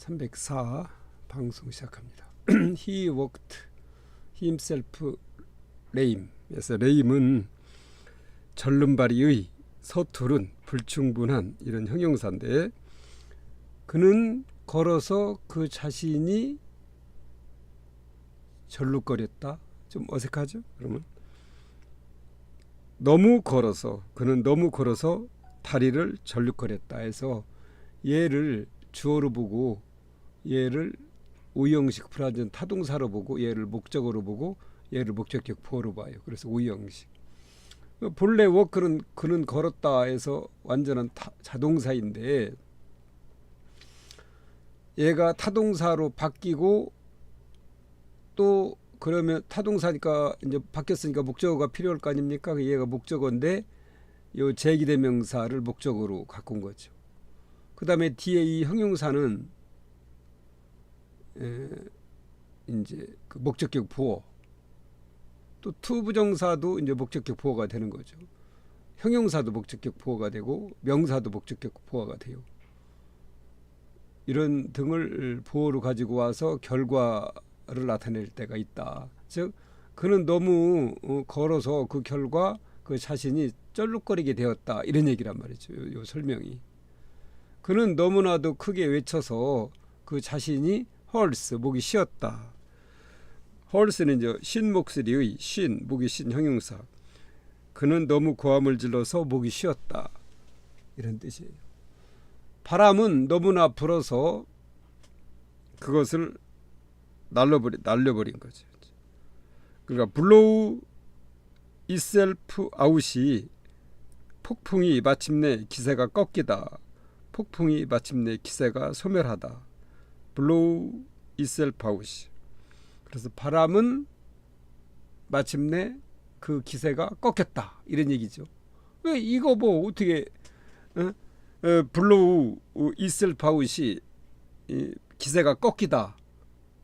304 방송 시작합니다. He walked himself lame. 그래서 lame은 절름발이의 서투른 불충분한 이런 형용사인데 그는 걸어서 그 자신이 절룩거렸다. 좀 어색하죠? 그러면 너무 걸어서 그는 너무 걸어서 다리를 절룩거렸다 해서 얘를 주어로 보고 얘를 우형식 프라전 타동사로 보고 얘를 목적어로 보고 얘를 목적격 보어로 봐요. 그래서 우형식. 본래 워크는 그는 걸었다 해서 완전한 타, 자동사인데 얘가 타동사로 바뀌고 또 그러면 타동사니까 이제 바뀌었으니까 목적어가 필요할 거 아닙니까? 그 얘가 목적어인데 요 제기대명사를 목적어로 갖고 온 거죠. 그 다음에 뒤에 이 형용사는 에, 이제 그 목적격 보어 또 투부정사도 이제 목적격 보어가 되는 거죠. 형용사도 목적격 보어가 되고 명사도 목적격 보어가 돼요. 이런 등을 보어로 가지고 와서 결과를 나타낼 때가 있다. 즉 그는 너무 어, 걸어서 그 결과 그 자신이 쩔룩거리게 되었다 이런 얘기란 말이죠. 요, 요 설명이. 그는 너무나도 크게 외쳐서 그 자신이 헐스 목이 쉬었다. 헐스는 이제 신 목소리의 신 목이 신 형용사. 그는 너무 고함을 질러서 목이 쉬었다. 이런 뜻이에요. 바람은 너무나 불어서 그것을 날려버리 날려버린 거죠. 그러니까 블로우 이셀프 아웃이 폭풍이 마침내 기세가 꺾이다. 폭풍이 마침내 기세가 소멸하다. 블로우 이셀프 아웃이. 그래서 바람은 마침내 그 기세가 꺾였다. 이런 얘기죠. 왜 이거 뭐 어떻게 어? 어, 블로우 이셀프 아웃이 이, 기세가 꺾이다.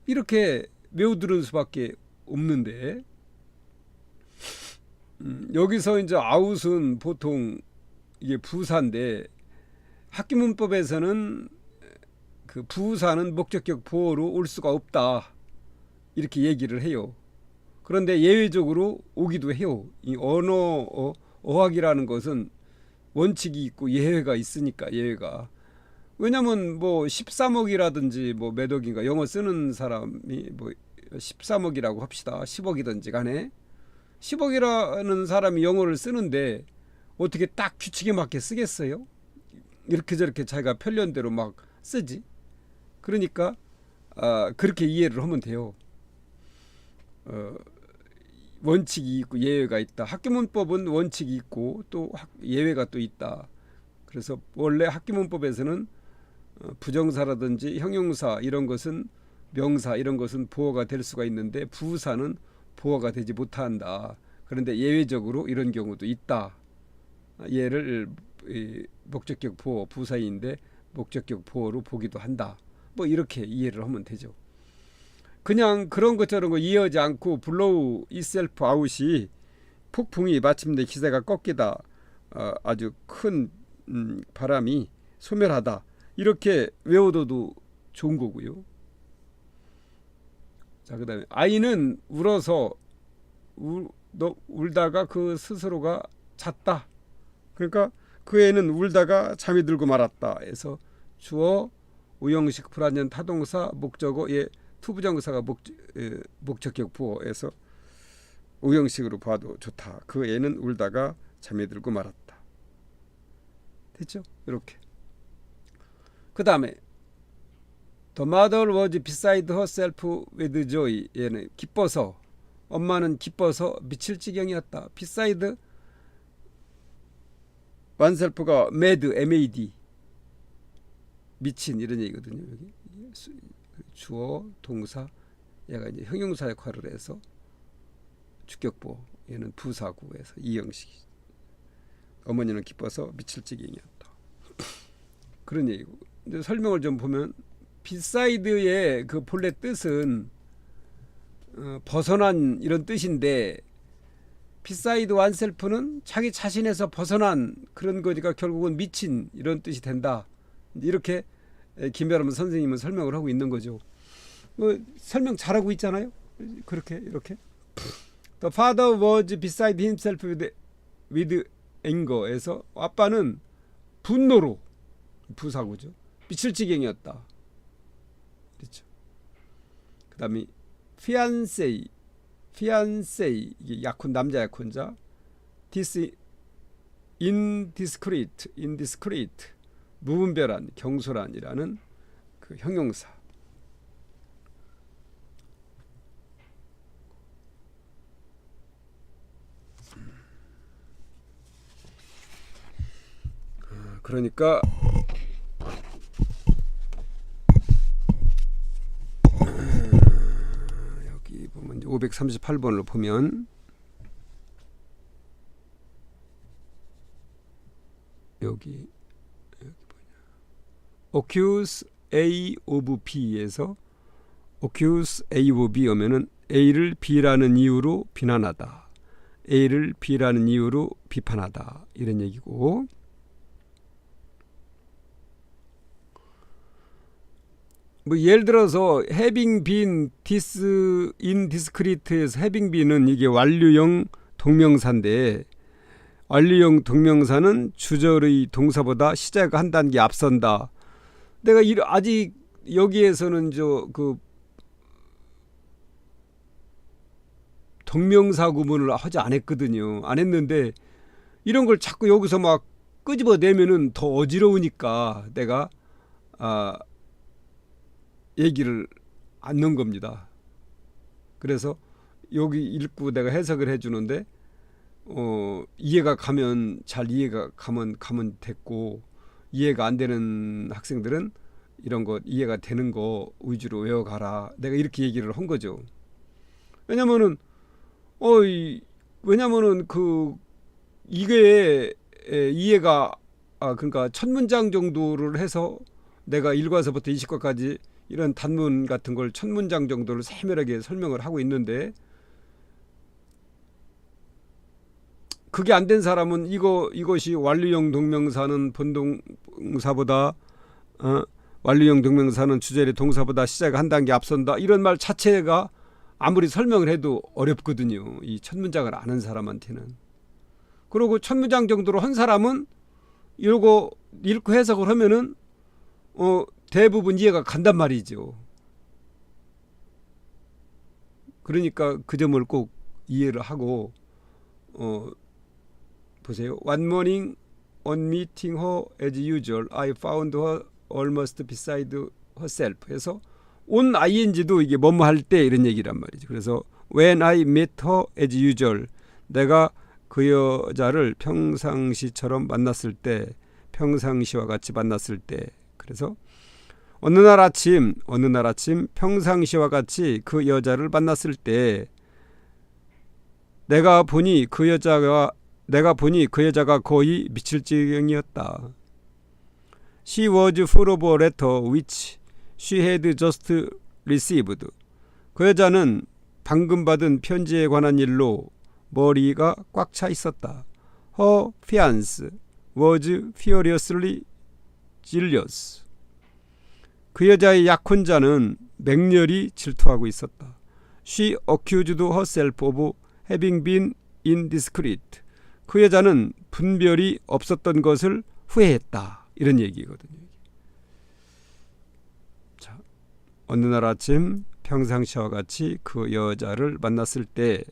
이렇게 매우 들은 수밖에 없는데 음, 여기서 이제 아웃은 보통 이게 부사인데 학기문법에서는 그 부사는 목적격 보어로 올 수가 없다 이렇게 얘기를 해요. 그런데 예외적으로 오기도 해요. 이 언어 어, 어학이라는 것은 원칙이 있고 예외가 있으니까 예외가. 왜냐면 뭐 13억이라든지 뭐 몇 억인가 영어 쓰는 사람이 뭐 13억이라고 합시다. 10억이든지 간에 10억이라는 사람이 영어를 쓰는데 어떻게 딱 규칙에 맞게 쓰겠어요? 이렇게 저렇게 자기가 편련대로 막 쓰지. 그러니까 아, 그렇게 이해를 하면 돼요. 어, 원칙이 있고 예외가 있다. 학교문법은 원칙이 있고 또 학, 예외가 또 있다. 그래서 원래 학교문법에서는 어, 부정사라든지 형용사 이런 것은 명사 이런 것은 보어가 될 수가 있는데 부사는 보어가 되지 못한다. 그런데 예외적으로 이런 경우도 있다. 이, 목적격 보어 부사인데 목적격 보어로 보기도 한다. 뭐 이렇게 이해를 하면 되죠. 그냥 그런 것처럼 거 이해하지 않고 블로우 이셀프 아웃이 폭풍이 마침내 기세가 꺾이다. 어, 아주 큰 음, 바람이 소멸하다. 이렇게 외워둬도 좋은 거고요. 자, 그다음에 아이는 울어서 울, 너, 울다가 그 스스로가 잤다. 그러니까 그 애는 울다가 잠이 들고 말았다. 해서 주어 우형식 불완전 타동사 목적어 예 투부정사가 목, 에, 목적격 부어에서 우형식으로 봐도 좋다. 그 애는 울다가 잠이 들고 말았다. 됐죠? 이렇게. 그 다음에 The mother was beside herself with joy. 얘는 기뻐서 엄마는 기뻐서 미칠 지경이었다. beside 완셀프가 mad, mad 미친 이런 얘기거든요. 여기 주어, 동사, 얘가 이제 형용사 역할을 해서 주격보, 얘는 부사구 해서 이 형식이. 어머니는 기뻐서 미칠 지경이었다. 그런 얘기고. 근데 설명을 좀 보면 비사이드의 그 본래 뜻은 어, 벗어난 이런 뜻인데 비사이드 완셀프는 자기 자신에서 벗어난 그런 거니까 결국은 미친 이런 뜻이 된다. 이렇게 에, 김여름 선생님은 설명을 하고 있는 거죠. 뭐 설명 잘하고 있잖아요. 그렇게 이렇게. The father was beside himself with, with anger에서 아빠는 분노로 부사고죠. 미칠 지경이었다. 그렇죠. 그다음에 fiancé, fiancé 이게 약혼 남자 약혼자. dis indiscreet, indiscreet 무분별한, 경솔한이라는 그 형용사. 그러니까 여기 보면 538번을 보면 여기 accuse A of B에서 accuse A of B 오면은 A를 B라는 이유로 비난하다. A를 B라는 이유로 비판하다. 이런 얘기고 뭐 예를 들어서 having been dis indiscreet에서 having been은 이게 완료형 동명사인데 완료형 동명사는 주절의 동사보다 시제가 한 단계 앞선다. 내가 이 아직 여기에서는 저 그 동명사 구분을 하지 않았거든요. 안 했는데 이런 걸 자꾸 여기서 막 끄집어 내면은 더 어지러우니까 내가 아 얘기를 안 넣은 겁니다. 그래서 여기 읽고 내가 해석을 해주는데 어, 이해가 가면 잘 이해가 가면 가면 됐고 이해가 안 되는 학생들은 이런 거 이해가 되는 거 위주로 외워가라. 내가 이렇게 얘기를 한 거죠. 왜냐면은 어이 왜냐면은 그 이게 에, 이해가 아 그러니까 첫 문장 정도를 해서 내가 1과서부터 20과까지 이런 단문 같은 걸 첫 문장 정도를 세밀하게 설명을 하고 있는데 그게 안 된 사람은 이거 이것이 완료형 동명사는 본동사보다 어, 완료형 동명사는 주절의 동사보다 시제가 한 단계 앞선다 이런 말 자체가 아무리 설명을 해도 어렵거든요. 이 첫 문장을 아는 사람한테는. 그리고 첫 문장 정도로 한 사람은 이거 읽고 해석을 하면은 어 대부분 이해가 간단 말이죠. 그러니까 그 점을 꼭 이해를 하고 어 보세요. One morning on meeting her as usual, I found her almost beside herself. 해서 on ing도 이게 뭐뭐 할 때 이런 얘기란 말이죠. 그래서 when I met her as usual, 내가 그 여자를 평상시처럼 만났을 때, 평상시와 같이 만났을 때, 그래서 어느 날 아침, 어느 날 아침 평상시와 같이 그 여자를 만났을 때, 내가 보니 그 여자가 내가 보니 그 여자가 거의 미칠 지경이었다. She was full of a letter which she had just received. 그 여자는 방금 받은 편지에 관한 일로 머리가 꽉 차 있었다. Her fiance was furiously jealous. 그 여자의 약혼자는 맹렬히 질투하고 있었다. She accused herself of having been indiscreet. 그 여자는 분별이 없었던 것을 후회했다. 이런 얘기거든요. 자, 어느 날 아침 평상시와 같이 그 여자를 만났을 때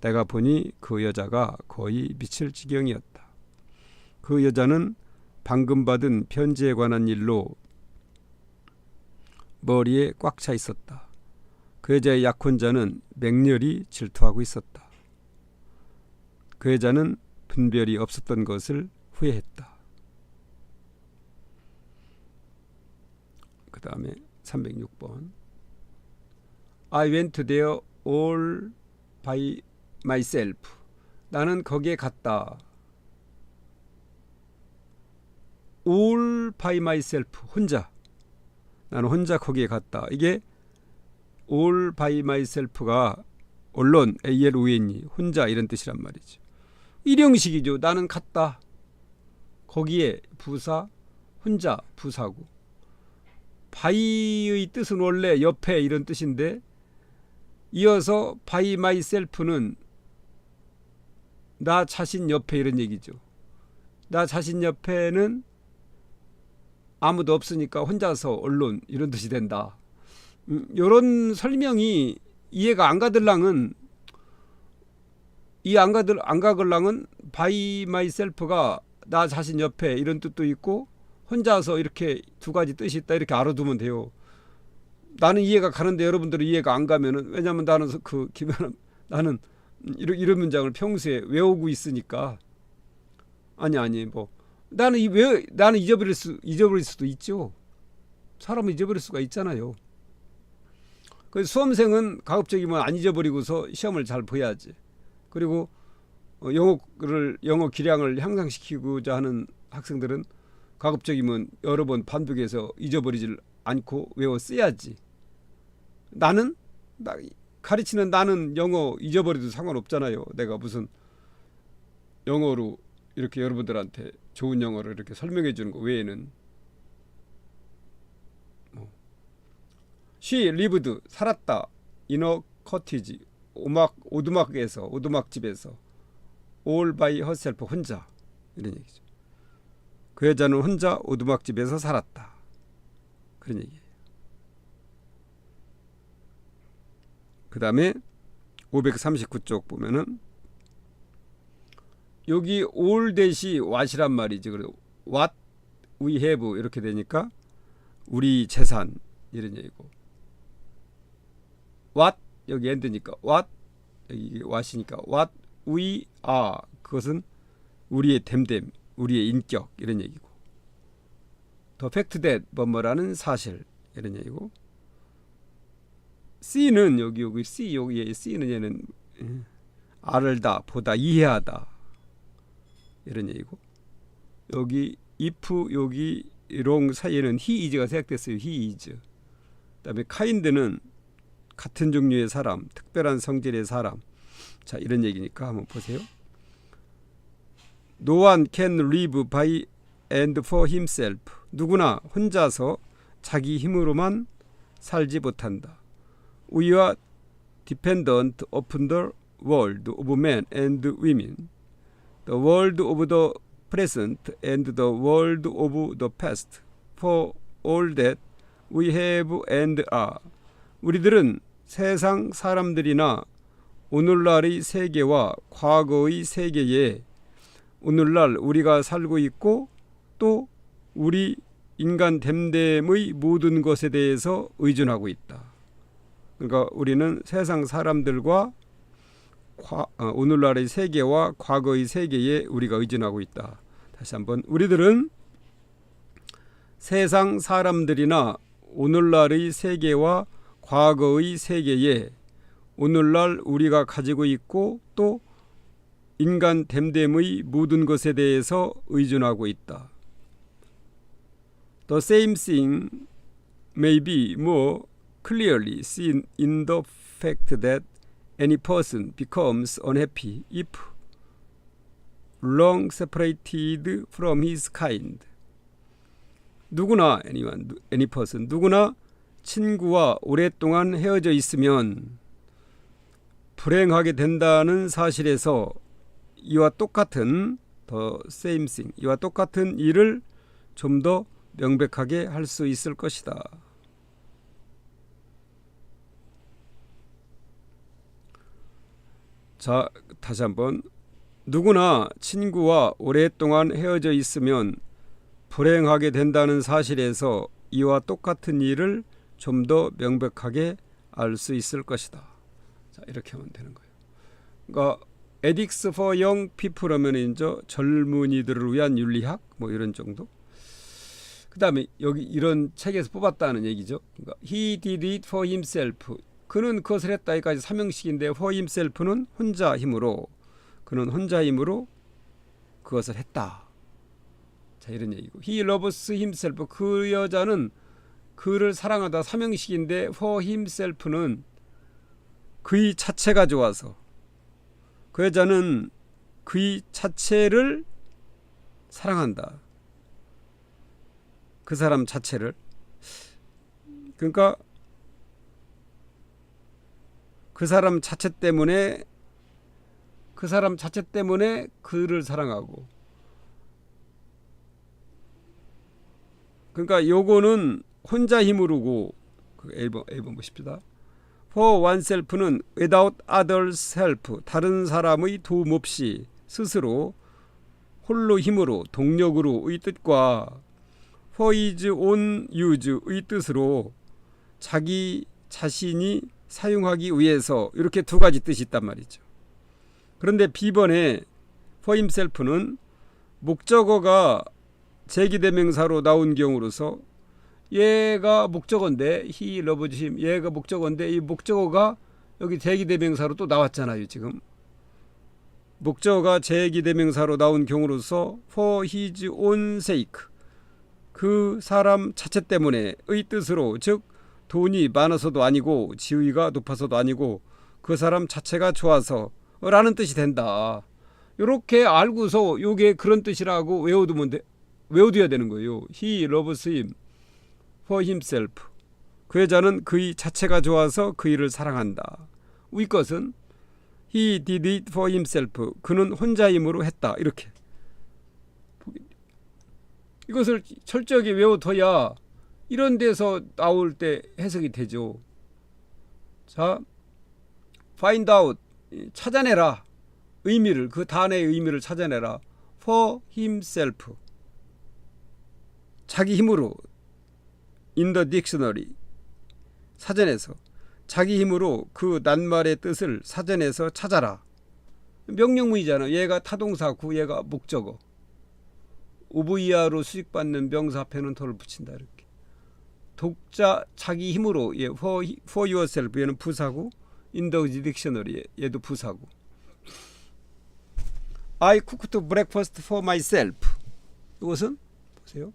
내가 보니 그 여자가 거의 미칠 지경이었다. 그 여자는 방금 받은 편지에 관한 일로 머리에 꽉 차 있었다. 그 여자의 약혼자는 맹렬히 질투하고 있었다. 그 여자는 분별이 없었던 것을 후회했다. 그 다음에 306번 I went there all by myself. 나는 거기에 갔다. all by myself. 혼자. 나는 혼자 거기에 갔다. 이게 all by myself가 언론 ALON이 혼자 이런 뜻이란 말이죠. 일형식이죠. 나는 갔다. 거기에 부사 혼자 부사고 바이의 뜻은 원래 옆에 이런 뜻인데 이어서 바이 마이 셀프는 나 자신 옆에 이런 얘기죠. 나 자신 옆에는 아무도 없으니까 혼자서 언론 이런 뜻이 된다. 음, 이런 설명이 이해가 안 가들랑은 이 안 가들 안 가글랑은 바이 마이셀프가 나 자신 옆에 이런 뜻도 있고 혼자서 이렇게 두 가지 뜻이 있다 이렇게 알아두면 돼요. 나는 이해가 가는데 여러분들은 이해가 안 가면은 왜냐하면 나는 그 기변 나는 이런 이런 문장을 평소에 외우고 있으니까 아니 아니 뭐 나는 이 왜 나는 잊어버릴 수 잊어버릴 수도 있죠. 사람은 잊어버릴 수가 있잖아요. 그 수험생은 가급적이면 안 잊어버리고서 시험을 잘 봐야지. 그리고 어, 영어를 영어 기량을 향상시키고자 하는 학생들은 가급적이면 여러 번 반복해서 잊어버리질 않고 외워 써야지. 나는 나, 가르치는 나는 영어 잊어버려도 상관없잖아요. 내가 무슨 영어로 이렇게 여러분들한테 좋은 영어를 이렇게 설명해 주는 거 외에는 뭐. She lived 살았다 in a cottage 오막 오두막에서 오두막 집에서 all by herself 혼자 이런 얘기죠. 그 여자는 혼자 오두막 집에서 살았다. 그런 얘기예요. 그 다음에 539쪽 보면은 여기 all 대시 what이란 말이지. 그래 what we have 이렇게 되니까 우리 재산 이런 얘기고 what 여기 end니까 what 여기 what이니까 what we are. 그것은 우리의 됨됨 우리의 인격 이런 얘기고. 더 팩트 댓 뭐뭐라는 사실 이런 얘기고. C는 여기 여기 C 여기 C는 얘는 예, 알다 보다 이해하다 이런 얘기고. 여기 if 여기 long 사이에는 he is가 생략됐어요. he is. 그다음에 kind는 같은 종류의 사람 특별한 성질의 사람 자 이런 얘기니까 한번 보세요 No one can live by and for himself 누구나 혼자서 자기 힘으로만 살지 못한다 We are dependent upon the world of men and women the world of the present and the world of the past for all that we have and are. 우리들은 세상 사람들이나 오늘날의 세계와 과거의 세계에 오늘날 우리가 살고 있고 또 우리 인간 됨됨의 모든 것에 대해서 의존하고 있다. 그러니까 우리는 세상 사람들과 과, 어, 오늘날의 세계와 과거의 세계에 우리가 의존하고 있다. 다시 한번 우리들은 세상 사람들이나 오늘날의 세계와 과거의 세계에 오늘날 우리가 가지고 있고 또 인간 됨됨의 모든 것에 대해서 의존하고 있다. The same thing may be more clearly seen in the fact that any person becomes unhappy if long separated from his kind. 누구나 anyone, any person 누구나 친구와 오랫동안 헤어져 있으면 불행하게 된다는 사실에서 이와 똑같은 더 same thing 이와 똑같은 일을 좀 더 명백하게 할 수 있을 것이다. 자, 다시 한번 누구나 친구와 오랫동안 헤어져 있으면 불행하게 된다는 사실에서 이와 똑같은 일을 좀 더 명백하게 알 수 있을 것이다. 자, 이렇게 하면 되는 거예요. 그러니까 에딕스 young people 하면 이제 젊은이들을 위한 윤리학 뭐 이런 정도. 그다음에 여기 이런 책에서 뽑았다는 얘기죠. 그러니까 he did it for himself. 그는 그것을 했다 여기까지 삼형식인데 for himself는 혼자 힘으로 그는 혼자 힘으로 그것을 했다. 자 이런 얘기고 he loves himself 그 여자는 그를 사랑하다 삼형식인데 for himself는 그의 자체가 좋아서 그 여자는 그의 자체를 사랑한다. 그 사람 자체를 그러니까 그 사람 자체 때문에 그 사람 자체 때문에 그를 사랑하고 그러니까 요거는 혼자 힘으로고 그 앨범 앨범 보십시다. For oneself는 without others help 다른 사람의 도움 없이 스스로 홀로 힘으로 동력으로의 뜻과 for his own use의 뜻으로 자기 자신이 사용하기 위해서 이렇게 두 가지 뜻이 있단 말이죠. 그런데 B번에 for himself는 목적어가 제기대명사로 나온 경우로서 얘가 목적어인데 he loves him 얘가 목적어인데 이 목적어가 여기 제기대명사로 또 나왔잖아요 지금 목적어가 제기대명사로 나온 경우로서 for his own sake 그 사람 자체 때문에의 뜻으로 즉 돈이 많아서도 아니고 지위가 높아서도 아니고 그 사람 자체가 좋아서 라는 뜻이 된다. 이렇게 알고서 요게 그런 뜻이라고 외워두면 돼, 외워둬야 되는 거예요. He loves him for himself. 그 여자는 그의 자체가 좋아서 그 일을 사랑한다. 위 것은 He did it for himself. 그는 혼자 힘으로 했다. 이렇게. 이것을 철저하게 외워둬야 이런 데서 나올 때 해석이 되죠. 자, find out 찾아내라. 의미를 그 단어의 의미를 찾아내라. for himself. 자기 힘으로 the dictionary 사전에서 자기 힘으로 그 낱말의 뜻을 사전에서 찾아라. 명령문이잖아. 얘가 타동사 구 얘가 목적어. 오브이아로 수익받는 명사 앞에는 덜 붙인다 이렇게. 독자 자기 힘으로 예, for, for yourself 얘는 부사고 in the dictionary 얘도 부사고. I cooked breakfast for myself. 이것은 보세요.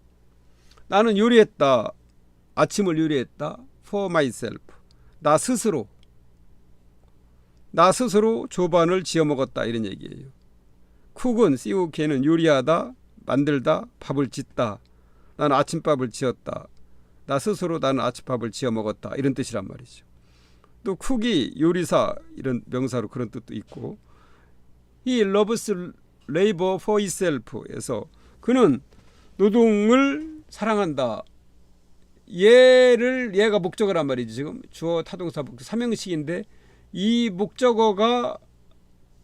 나는 요리했다. 아침을 요리했다. for myself. 나 스스로. 나 스스로 조반을 지어 먹었다 이런 얘기예요. 쿡은 COK는 요리하다, 만들다, 밥을 짓다. 나는 아침밥을 지었다. 나 스스로 나는 아침밥을 지어 먹었다 이런 뜻이란 말이죠. 또 쿡이 요리사 이런 명사로 그런 뜻도 있고 he loves labor for himself에서 그는 노동을 사랑한다. 얘를 얘가 목적어란 말이지 지금 주어 타동사 목적 삼형식인데 이 목적어가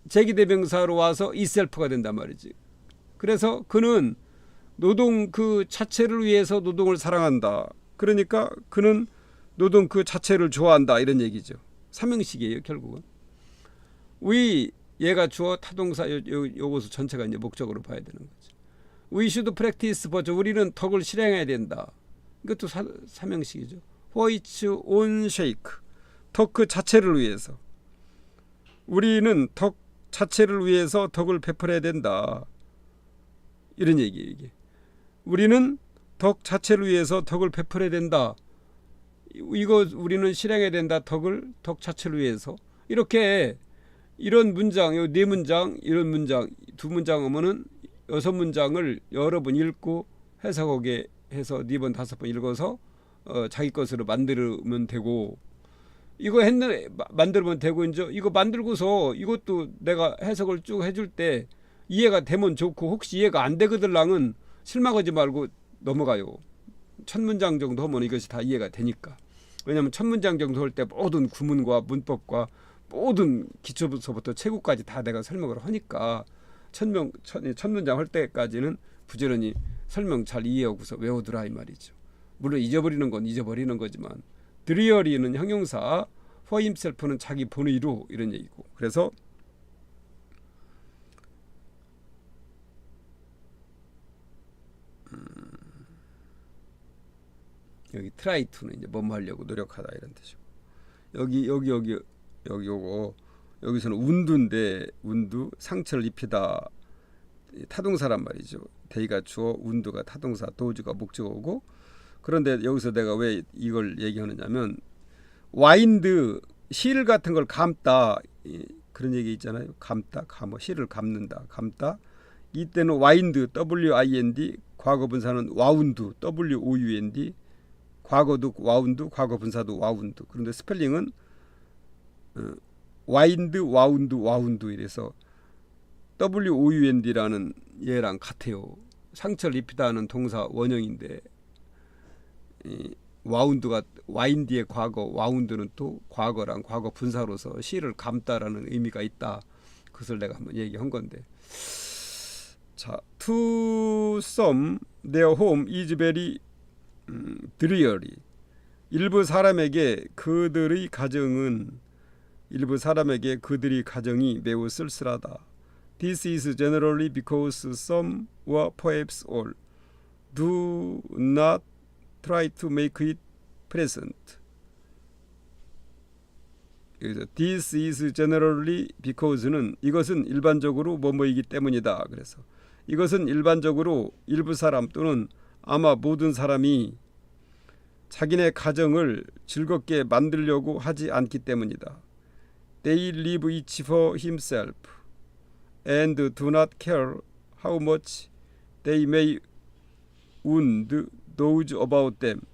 제기대명사로 와서 이셀프가 된단 말이지. 그래서 그는 노동 그 자체를 위해서 노동을 사랑한다. 그러니까 그는 노동 그 자체를 좋아한다 이런 얘기죠. 삼형식이에요 결국은. 위 얘가 주어 타동사 요, 요, 요것을 전체가 이제 목적으로 봐야 되는 거죠. Should practice 버저 우리는 덕을 실행해야 된다. 이것도 사, 삼형식이죠. For its own sake. 덕그 자체를 위해서. 우리는 덕 자체를 위해서 덕을 베풀어야 된다. 이런 얘기예요, 이게. 우리는 덕 자체를 위해서 덕을 베풀어야 된다. 이거 우리는 실행해야 된다. 덕을 덕 자체를 위해서. 이렇게 이런 문장, 요네 문장, 이런 문장, 두 문장 오면은 여섯 문장을 여러 번 읽고 해석하게 해서 네 번 다섯 번 읽어서 어, 자기 것으로 만들면 되고 이거 했는 만들면 되고 이제 이거 만들고서 이것도 내가 해석을 쭉 해줄 때 이해가 되면 좋고 혹시 이해가 안 되거들랑은 실망하지 말고 넘어가요. 첫 문장 정도 하면 이것이 다 이해가 되니까. 왜냐하면 첫 문장 정도 할 때 모든 구문과 문법과 모든 기초부터 최고까지 다 내가 설명을 하니까 천명 첫, 첫 문장 할 때까지는 부지런히 설명 잘 이해하고서 외우더라 이 말이죠. 물론 잊어버리는 건 잊어버리는 거지만 드리어리는 형용사, for himself는 자기 본의로 이런 얘기고. 그래서 음, 여기 try to는 이제 뭐뭐 하려고 노력하다 이런 뜻이고. 여기 여기 여기 여기 요거 여기서는 운두인데 운두 상처를 입히다 타동사란 말이죠. 대의가 주어 운두가 타동사 도주가 목적어고 그런데 여기서 내가 왜 이걸 얘기하느냐면 와인드 실 같은 걸 감다 그런 얘기 있잖아요. 감다 감어 실을 감는다 감다 이때는 와인드 W I N D 과거 분사는 와운드 W O U N D 과거도 와운드, 과거 분사도 와운드. 그런데 스펠링은 어, 와인드, 와운드, 와운드 이래서 W O U N D라는 얘랑 같아요. 상처를 입히다는 동사 원형인데 이 와운드가 와인드의 과거, 와운드는 또 과거랑 과거 분사로서 시를 감다라는 의미가 있다. 그것을 내가 한번 얘기한 건데. 자, to some their home is very 음, dreary. 일부 사람에게 그들의 가정은 일부 사람에게 그들의 가정이 매우 쓸쓸하다. This is generally because some or perhaps all do not try to make it pleasant. 여기서 this is generally because는 이것은 일반적으로 뭐뭐이기 때문이다. 그래서 이것은 일반적으로 일부 사람 또는 아마 모든 사람이 자기네 가정을 즐겁게 만들려고 하지 않기 때문이다. They live each for himself and do not care how much they may wound those about them.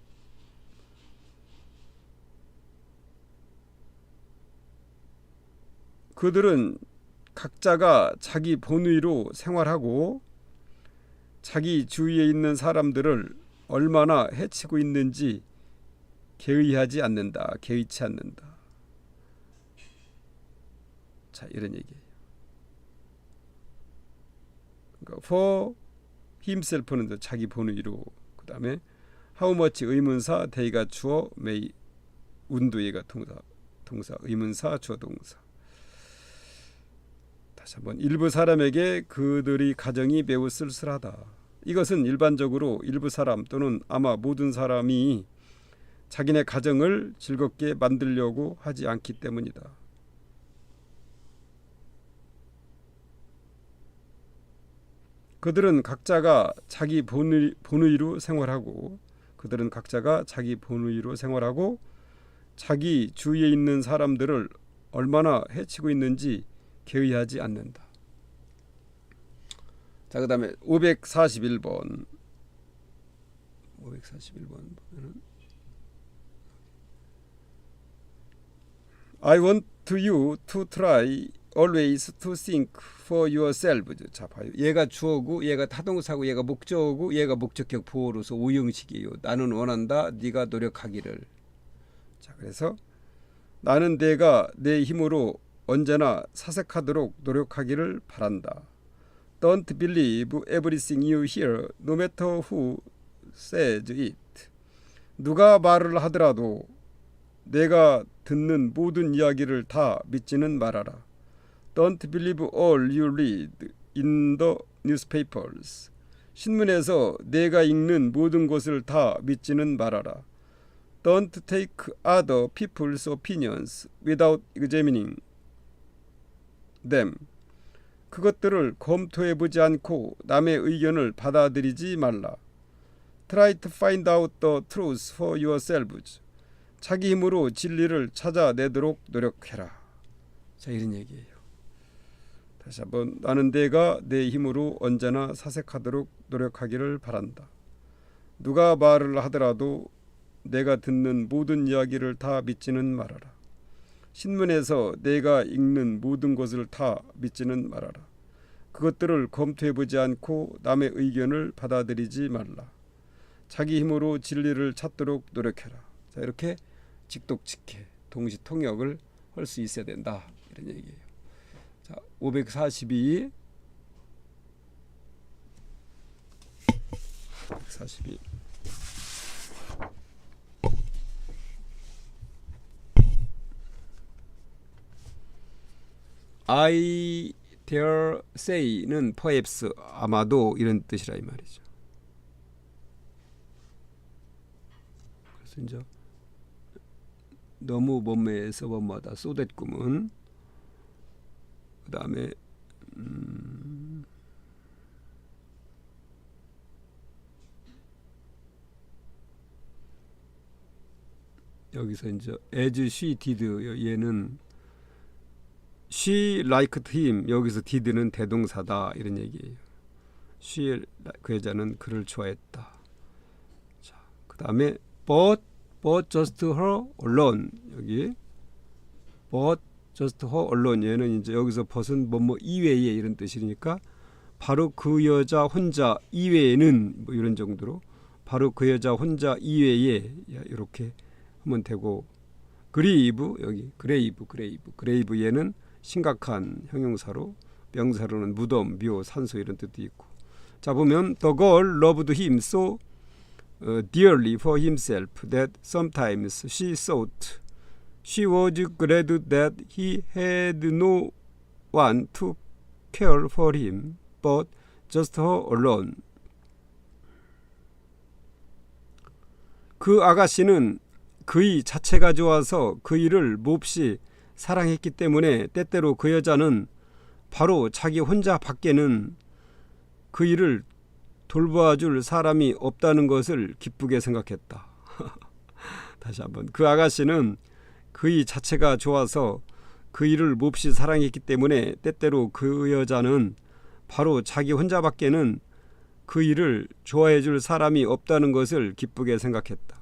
그들은 각자가 자기 본의로 생활하고 자기 주위에 있는 사람들을 얼마나 해치고 있는지 개의하지 않는다. 개의치 않는다. 자, 이런 얘기예요. 그러니까 for 또 자기 본의로 그다음에 much 의문사 대가 주어 may 운두예가 동사 동사 의문사 주어 동사 다시 한번 일부 사람에게 그들의 가정이 매우 쓸쓸하다. 이것은 일반적으로 일부 사람 또는 아마 모든 사람이 자기네 가정을 즐겁게 만들려고 하지 않기 때문이다. 그들은 각자가 자기 본의, 본의로 생활하고 그들은 각자가 자기 본의로 생활하고 자기 주위에 있는 사람들을 얼마나 해치고 있는지 개의하지 않는다. 자, 그다음에 541번 541번 보면은 I want you to try always to think for yourself. 자, 봐요. 얘가 주어고 얘가 타동사고 얘가 목적어고 얘가 목적격 보호로서 오형식이에요. 나는 원한다. 네가 노력하기를. 자, 그래서 나는 내가 내 힘으로 언제나 사색하도록 노력하기를 바란다. Don't believe everything you hear, no matter who says it. 누가 말을 하더라도 내가 듣는 모든 이야기를 다 믿지는 말아라. Don't believe all you read in the newspapers. 신문에서 내가 읽는 모든 것을 다 믿지는 말아라. Don't take other people's opinions without examining them. 그것들을 검토해 보지 않고 남의 의견을 받아들이지 말라. Try to find out the truth for yourselves. 자기 힘으로 진리를 찾아내도록 노력해라. 자 이런 얘기예요. 다시 한번 나는 내가 내 힘으로 언제나 사색하도록 노력하기를 바란다. 누가 말을 하더라도 내가 듣는 모든 이야기를 다 믿지는 말아라. 신문에서 내가 읽는 모든 것을 다 믿지는 말아라. 그것들을 검토해 보지 않고 남의 의견을 받아들이지 말라. 자기 힘으로 진리를 찾도록 노력해라. 자, 이렇게 직독직해 동시 통역을 할 수 있어야 된다. 이런 얘기예요. 자, 542 542 I dare say는 perhaps 아마도 이런 뜻이라 이 말이죠. 그래서 이제 너무 몸매에서 뭐마다 쏟았 꿈은 그 다음에 음 여기서 이제 as she did 얘는 she liked him 여기서 did는 대동사다 이런 얘기예요. she 그 여자는 그를 좋아했다. 자, 그 다음에 but but just her alone 여기 but just her alone 얘는 이제 여기서 벗은 뭐뭐 이외에 이런 뜻이니까 바로 그 여자 혼자 이외에는 뭐 이런 정도로 바로 그 여자 혼자 이외에 이렇게 하면 되고 그리브 여기 그레이브 그레이브 그레이브 얘는 심각한 형용사로 명사로는 무덤, 묘, 산소 이런 뜻도 있고. 자 보면 the girl loved him so uh, dearly for himself that sometimes she thought she was glad that he had no one to care for him but just her alone. 그 아가씨는 그의 자체가 좋아서 그 일을 몹시 사랑했기 때문에 때때로 그 여자는 바로 자기 혼자 밖에는 그 일을 돌봐줄 사람이 없다는 것을 기쁘게 생각했다. 다시 한번 그 아가씨는 그의 자체가 좋아서 그 일을 몹시 사랑했기 때문에 때때로 그 여자는 바로 자기 혼자밖에는 그 일을 좋아해 줄 사람이 없다는 것을 기쁘게 생각했다.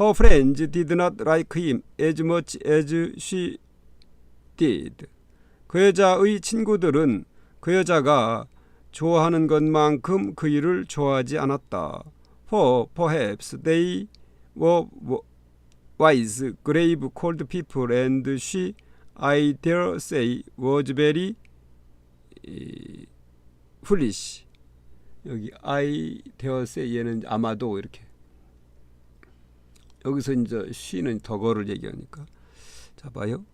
Her friends did not like him as much as she did. 그 여자의 친구들은 그 여자가 좋아하는 것만큼 그 일을 좋아하지 않았다. For perhaps they were wise, grave, cold people, and she, I dare say, was very 이, foolish. 여기 I dare say 얘는 아마도 이렇게 여기서 이제 she는 덕어를 얘기하니까 자 봐요.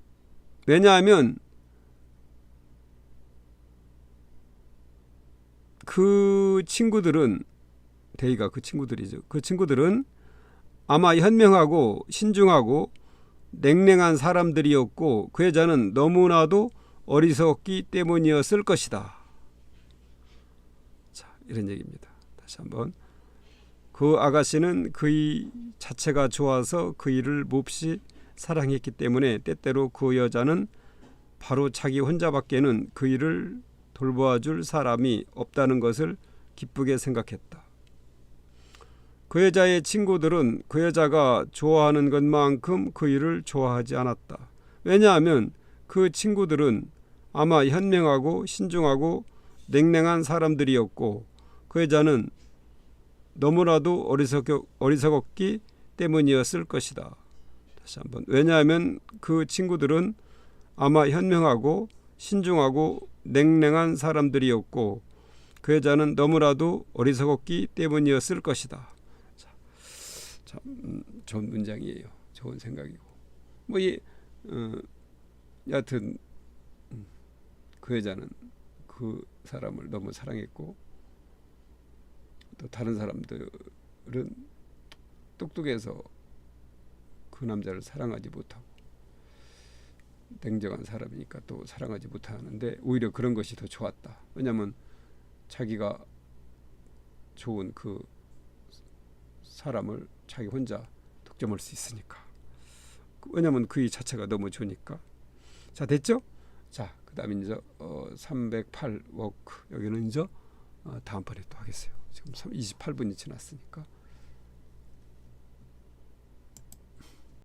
왜냐하면 그 친구들은 데이가 그 친구들이죠. 그 친구들은 아마 현명하고 신중하고 냉랭한 사람들이었고 그 여자는 너무나도 어리석기 때문이었을 것이다. 자, 이런 얘기입니다. 다시 한번 그 아가씨는 그의 자체가 좋아서 그 일을 몹시 사랑했기 때문에 때때로 그 여자는 바로 자기 혼자밖에는 그 일을 돌보아 줄 사람이 없다는 것을 기쁘게 생각했다. 그 여자의 친구들은 그 여자가 좋아하는 것만큼 그 일을 좋아하지 않았다. 왜냐하면 그 친구들은 아마 현명하고 신중하고 냉랭한 사람들이었고 그 여자는 너무나도 어리석, 어리석었기 때문이었을 것이다. 다시 한번 왜냐하면 그 친구들은 아마 현명하고 신중하고 냉랭한 사람들이었고 그 여자는 너무나도 어리석었기 때문이었을 것이다. 자, 참 음, 좋은 문장이에요. 좋은 생각이고 뭐이 어, 여하튼 음, 그 여자는 그 사람을 너무 사랑했고 또 다른 사람들은 똑똑해서 그 남자를 사랑하지 못하고 냉정한 사람이니까 또 사랑하지 못하는데 오히려 그런 것이 더 좋았다. 왜냐하면 자기가 좋은 그 사람을 자기 혼자 득점할 수 있으니까. 왜냐하면 그의 자체가 너무 좋으니까. 자 됐죠? 자 그다음에 이제 어, 308 워크 여기는 이제 어, 다음번에 또 하겠어요. 지금 28분이 지났으니까.